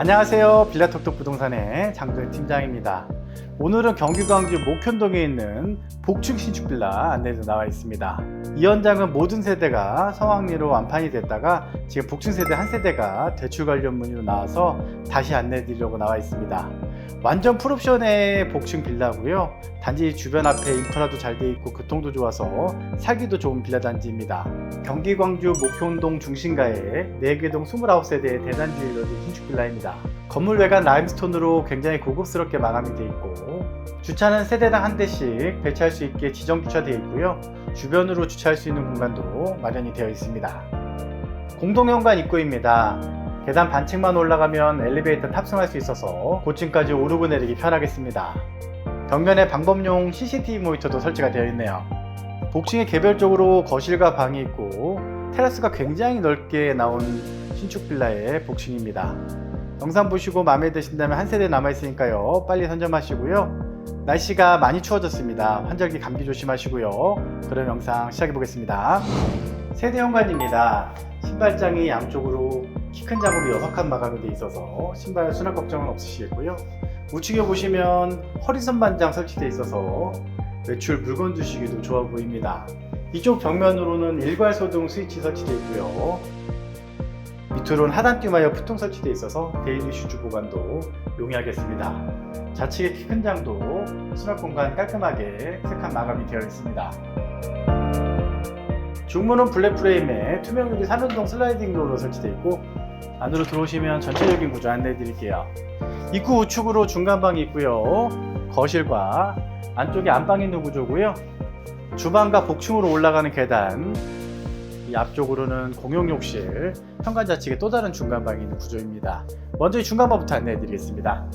안녕하세요. 빌라톡톡 부동산의 장도현 팀장입니다. 오늘은 경기 광주 목현동에 있는 복층 신축 빌라 안내로 나와 있습니다. 이 현장은 모든 세대가 성황리로 완판이 됐다가 지금 복층 세대 한 세대가 대출 관련 문의로 나와서 다시 안내 드리려고 나와 있습니다. 완전 풀옵션의 복층 빌라고요. 단지 주변 앞에 인프라도 잘 돼 있고 교통도 좋아서 살기도 좋은 빌라 단지입니다. 경기 광주 목현동 중심가에 4개동 29세대의 대단지를 이뤄진 신축 빌라입니다. 건물 외관 라임스톤으로 굉장히 고급스럽게 마감이 되어 있고 주차는 세대당 한 대씩 배치할 수 있게 지정 주차되어 있고요. 주변으로 주차할 수 있는 공간도 마련이 되어 있습니다. 공동현관 입구입니다. 계단 반층만 올라가면 엘리베이터 탑승할 수 있어서 고층까지 오르고 내리기 편하겠습니다. 벽면에 방범용 CCTV 모니터도 설치가 되어 있네요. 복층에 개별적으로 거실과 방이 있고 테라스가 굉장히 넓게 나온 신축 빌라의 복층입니다. 영상 보시고 마음에 드신다면 한 세대 남아있으니까요. 빨리 선점하시고요. 날씨가 많이 추워졌습니다. 환절기 감기 조심하시고요. 그럼 영상 시작해 보겠습니다. 세대 현관입니다. 신발장이 양쪽으로 키 큰 장으로 6칸 마감이 되어 있어서 신발 수납 걱정은 없으시겠고요. 우측에 보시면 허리 선 반장 설치되어 있어서 외출 물건 두시기도 좋아 보입니다. 이쪽 벽면으로는 일괄 소등 스위치 설치되어 있고요. 밑으로는 하단 띠마이어 푸통 설치되어 있어서 데일리 슈즈 보관도 용이하겠습니다. 좌측에 키큰 장도 수납 공간 깔끔하게 색한 마감이 되어 있습니다. 중문은 블랙 프레임에 투명 유리 3연동 슬라이딩 도어로 설치되어 있고 안으로 들어오시면 전체적인 구조 안내해 드릴게요. 입구 우측으로 중간방이 있고요. 거실과 안쪽에 안방이 있는 구조고요. 주방과 복층으로 올라가는 계단, 이 앞쪽으로는 공용 욕실, 현관 좌측에 또 다른 중간방이 있는 구조입니다. 먼저 이 중간방부터 안내해 드리겠습니다.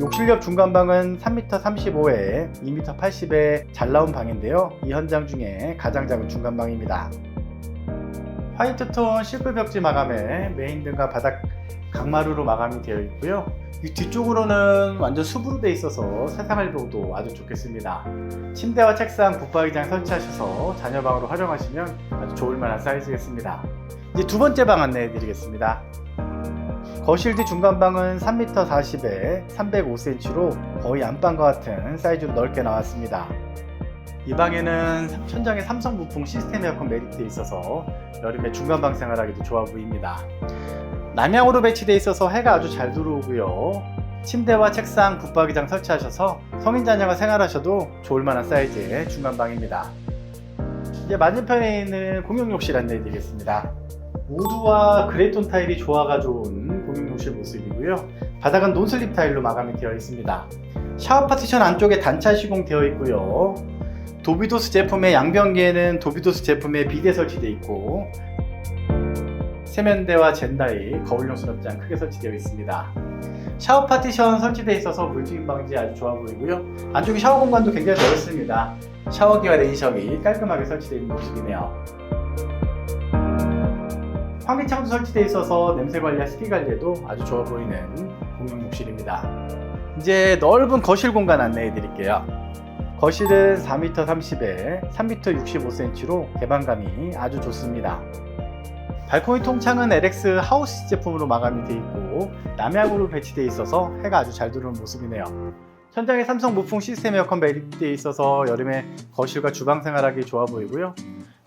욕실 옆 중간방은 3m 35에 2m 80의 잘 나온 방인데요. 이 현장 중에 가장 작은 중간방입니다. 화이트톤 실크 벽지 마감에 메인 등과 바닥 강마루로 마감이 되어 있고요. 이 뒤쪽으로는 완전 숲으로 되어 있어서 세상을 보도 아주 좋겠습니다. 침대와 책상, 붙박이장 설치하셔서 자녀 방으로 활용하시면 아주 좋을 만한 사이즈겠습니다. 이제 두 번째 방 안내해 드리겠습니다. 거실 뒤 중간방은 3m 40에 305cm로 거의 안방과 같은 사이즈로 넓게 나왔습니다. 이 방에는 천장에 삼성 부풍 시스템 에어컨 매립되어 있어서 여름에 중간방 생활하기도 좋아 보입니다. 남향으로 배치되어 있어서 해가 아주 잘 들어오고요. 침대와 책상, 붙박이장 설치하셔서 성인 자녀가 생활하셔도 좋을 만한 사이즈의 중간방입니다. 이제 맞은편에 있는 공용 욕실 안내해 드리겠습니다. 우드와 그레이톤 타일이 조화가 좋은 공용 욕실 모습이고요. 바닥은 논슬립 타일로 마감이 되어 있습니다. 샤워 파티션 안쪽에 단차 시공되어 있고요. 도비도스 제품의 양변기에는 도비도스 제품의 비데 설치되어 있고 세면대와 젠다이 거울용 수납장 크게 설치되어 있습니다. 샤워 파티션 설치되어 있어서 물튀김 방지 아주 좋아 보이고요. 안쪽에 샤워 공간도 굉장히 넓습니다. 샤워기와 레이셔기 깔끔하게 설치되어 있는 모습이네요. 환기창도 설치되어 있어서 냄새 관리와 습기 관리에도 아주 좋아 보이는 공용 욕실입니다. 이제 넓은 거실 공간 안내해 드릴게요. 거실은 4m 30에 3m 65cm로 개방감이 아주 좋습니다. 발코니 통창은 LX 하우스 제품으로 마감이 되어 있고 남향으로 배치되어 있어서 해가 아주 잘 들어오는 모습이네요. 천장에 삼성 무풍 시스템 에어컨 매립되어 있어서 여름에 거실과 주방 생활하기 좋아 보이고요.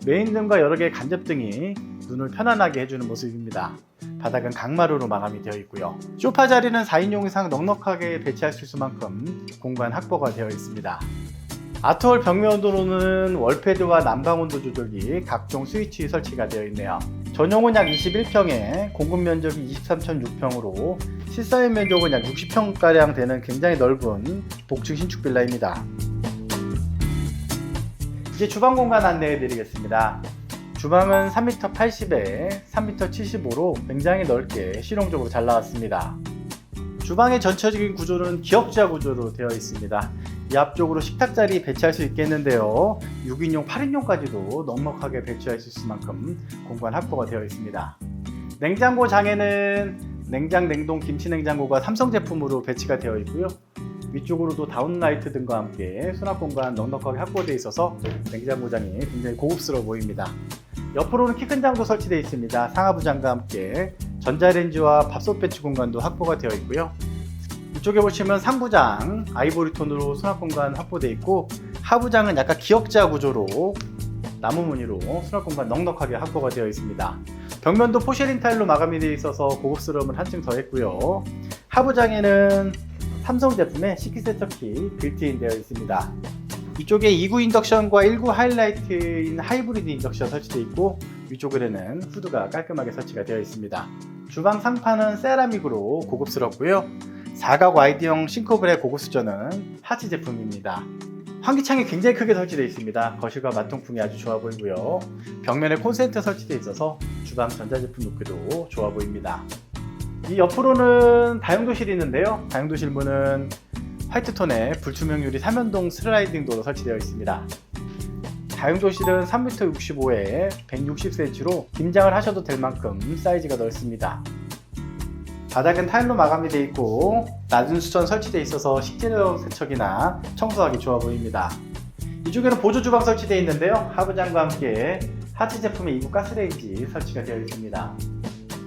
메인 등과 여러 개의 간접등이 눈을 편안하게 해주는 모습입니다. 바닥은 강마루로 마감이 되어 있고요. 소파 자리는 4인용 이상 넉넉하게 배치할 수 있을 만큼 공간 확보가 되어 있습니다. 아트월 벽면으로는 월패드와 난방 온도 조절기, 각종 스위치 설치가 되어 있네요. 전용은 약 21평에 공급 면적이 23.6평으로 실사인 면적은 약 60평가량 되는 굉장히 넓은 복층 신축 빌라입니다. 이제 주방 공간 안내해 드리겠습니다. 주방은 3m 80에 3m 75로 굉장히 넓게 실용적으로 잘 나왔습니다. 주방의 전체적인 구조는 기역자 구조로 되어 있습니다. 이 앞쪽으로 식탁 자리 배치할 수 있겠는데요. 6인용, 8인용까지도 넉넉하게 배치할 수 있을 만큼 공간 확보가 되어 있습니다. 냉장고 장에는 냉장, 냉동, 김치 냉장고가 삼성 제품으로 배치가 되어 있고요. 위쪽으로도 다운라이트 등과 함께 수납 공간 넉넉하게 확보되어 있어서 냉장고장이 굉장히 고급스러워 보입니다. 옆으로는 키 큰 장도 설치되어 있습니다. 상하부 장과 함께 전자레인지와 밥솥 배치 공간도 확보가 되어 있고요. 이쪽에 보시면 상부장 아이보리 톤으로 수납 공간 확보되어 있고 하부장은 약간 기역자 구조로 나무 무늬로 수납 공간 넉넉하게 확보가 되어 있습니다. 벽면도 포쉐린 타일로 마감이 되어 있어서 고급스러움을 한층 더했고요. 하부장에는 삼성 제품의 식기 세척기 빌트인 되어 있습니다. 이쪽에 2구 인덕션과 1구 하이라이트인 하이브리드 인덕션 설치되어 있고 위쪽에는 후드가 깔끔하게 설치가 되어 있습니다. 주방 상판은 세라믹으로 고급스럽고요. 사각 와이드형 싱크볼의 고급 수저는 하치 제품입니다. 환기창이 굉장히 크게 설치되어 있습니다. 거실과 마통풍이 아주 좋아 보이고요. 벽면에 콘센트 설치되어 있어서 주방 전자제품 놓기도 좋아 보입니다. 이 옆으로는 다용도실이 있는데요. 다용도실 문은 화이트톤의 불투명 유리 3연동 슬라이딩 도로 설치되어 있습니다. 다용도실은 3m 65에 160cm로 김장을 하셔도 될 만큼 사이즈가 넓습니다. 바닥은 타일로 마감이 되어 있고 낮은 수전 설치되어 있어서 식재료 세척이나 청소하기 좋아 보입니다. 이쪽에는 보조 주방 설치되어 있는데요. 하부장과 함께 하치 제품의 2구 가스레인지 설치가 되어 있습니다.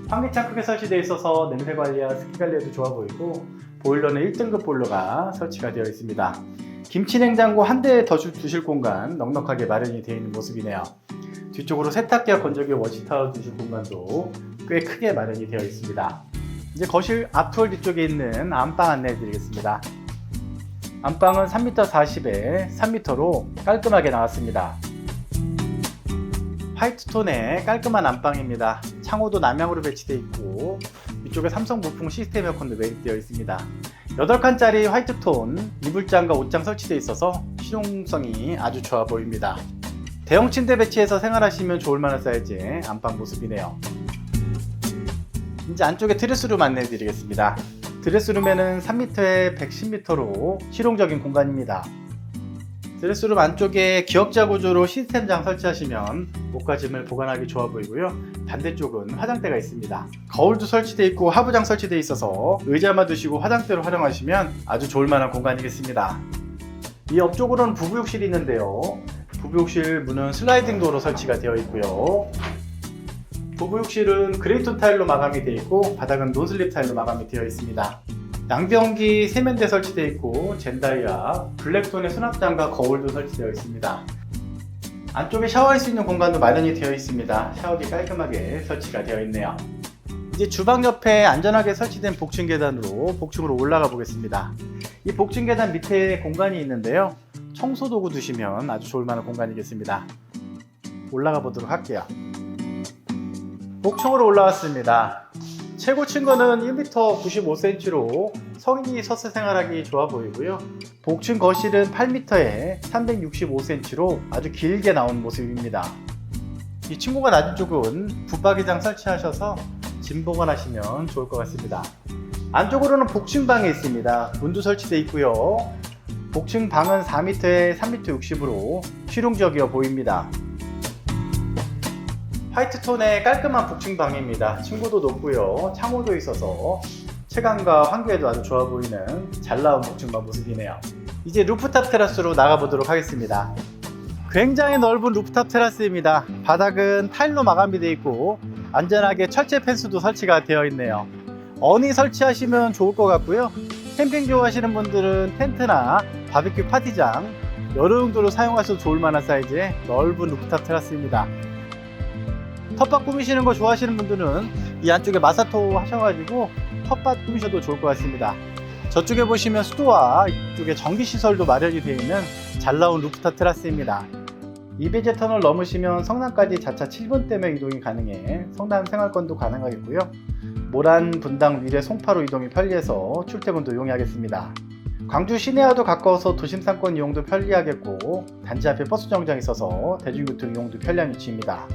환기창 크게 설치되어 있어서 냄새 관리와 습기 관리에도 좋아 보이고 보일러는 1등급 보일러가 설치가 되어 있습니다. 김치 냉장고 한 대 더 두실 공간 넉넉하게 마련이 되어 있는 모습이네요. 뒤쪽으로 세탁기와 건조기 워시타워 두실 공간도 꽤 크게 마련이 되어 있습니다. 이제 거실 앞톨 뒤쪽에 있는 안방 안내해 드리겠습니다. 안방은 3m 40에 3m로 깔끔하게 나왔습니다. 화이트톤의 깔끔한 안방입니다. 창호도 남향으로 배치되어 있고 위쪽에 삼성 무풍 시스템 에어컨도 매립되어 있습니다. 8칸짜리 화이트톤 이불장과 옷장 설치되어 있어서 실용성이 아주 좋아 보입니다. 대형 침대 배치해서 생활하시면 좋을 만한 사이즈의 안방 모습이네요. 이제 안쪽에 드레스룸 안내해 드리겠습니다. 드레스룸에는 3m에 110m로 실용적인 공간입니다. 드레스룸 안쪽에 기역자 구조로 시스템장 설치하시면 옷과 짐을 보관하기 좋아 보이고요. 반대쪽은 화장대가 있습니다. 거울도 설치되어 있고 하부장 설치되어 있어서 의자만 두시고 화장대로 활용하시면 아주 좋을 만한 공간이겠습니다. 이 옆쪽으로는 부부욕실이 있는데요. 부부욕실 문은 슬라이딩 도어로 설치가 되어 있고요. 부부욕실은 그레이톤 타일로 마감이 되어 있고 바닥은 논슬립 타일로 마감이 되어 있습니다. 양변기 세면대 설치되어 있고 젠다이아 블랙톤의 수납장과 거울도 설치되어 있습니다. 안쪽에 샤워할 수 있는 공간도 마련이 되어 있습니다. 샤워기 깔끔하게 설치가 되어 있네요. 이제 주방 옆에 안전하게 설치된 복층 계단으로 복층으로 올라가 보겠습니다. 이 복층 계단 밑에 공간이 있는데요. 청소 도구 두시면 아주 좋을 만한 공간이겠습니다. 올라가 보도록 할게요. 복층으로 올라왔습니다. 최고 층 거는 1m 95cm로 성인이 서서 생활하기 좋아 보이고요. 복층 거실은 8m에 365cm로 아주 길게 나온 모습입니다. 이 층고가 낮은 쪽은 붙박이장 설치하셔서 짐 보관하시면 좋을 것 같습니다. 안쪽으로는 복층방이 있습니다. 문도 설치되어 있고요. 복층 방은 4m에 3m 60으로 실용적이어 보입니다. 화이트톤의 깔끔한 복층방입니다. 층고도 높고요. 창호도 있어서 체감과 환기에도 아주 좋아 보이는 잘 나온 복층방 모습이네요. 이제 루프탑 테라스로 나가보도록 하겠습니다. 굉장히 넓은 루프탑 테라스입니다. 바닥은 타일로 마감이 되어 있고 안전하게 철제 펜스도 설치가 되어 있네요. 어니 설치하시면 좋을 것 같고요. 캠핑 좋아하시는 분들은 텐트나 바비큐 파티장 여러 용도로 사용하셔도 좋을 만한 사이즈의 넓은 루프탑 테라스입니다. 텃밭 꾸미시는 거 좋아하시는 분들은 이 안쪽에 마사토 하셔가지고 텃밭 꾸미셔도 좋을 것 같습니다. 저쪽에 보시면 수도와 이쪽에 전기 시설도 마련이 되어 있는 잘 나온 루프탑 테라스입니다. 이베제 터널 넘으시면 성남까지 자차 7분 때문에 이동이 가능해 성남 생활권도 가능하겠고요. 모란 분당 위례 송파로 이동이 편리해서 출퇴근도 용이하겠습니다. 광주 시내와도 가까워서 도심 상권 이용도 편리하겠고 단지 앞에 버스 정장이 있어서 대중교통 이용도 편리한 위치입니다.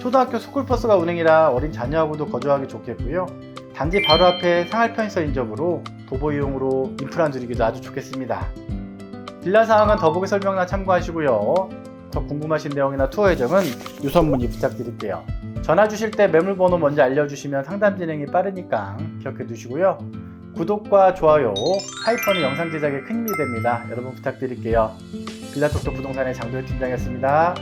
초등학교 스쿨버스가 운행이라 어린 자녀하고도 거주하기 좋겠고요. 단지 바로 앞에 상할 편의점 인접으로 도보 이용으로 인프라 누리기도 아주 좋겠습니다. 빌라 사항은 더보기 설명란 참고하시고요. 더 궁금하신 내용이나 투어 예정은 유선 문의 부탁드릴게요. 전화 주실 때 매물 번호 먼저 알려주시면 상담 진행이 빠르니까 기억해 두시고요. 구독과 좋아요, 하이퍼는 영상 제작에 큰 힘이 됩니다. 여러분 부탁드릴게요. 빌라톡톡 부동산의 장도현 팀장이었습니다.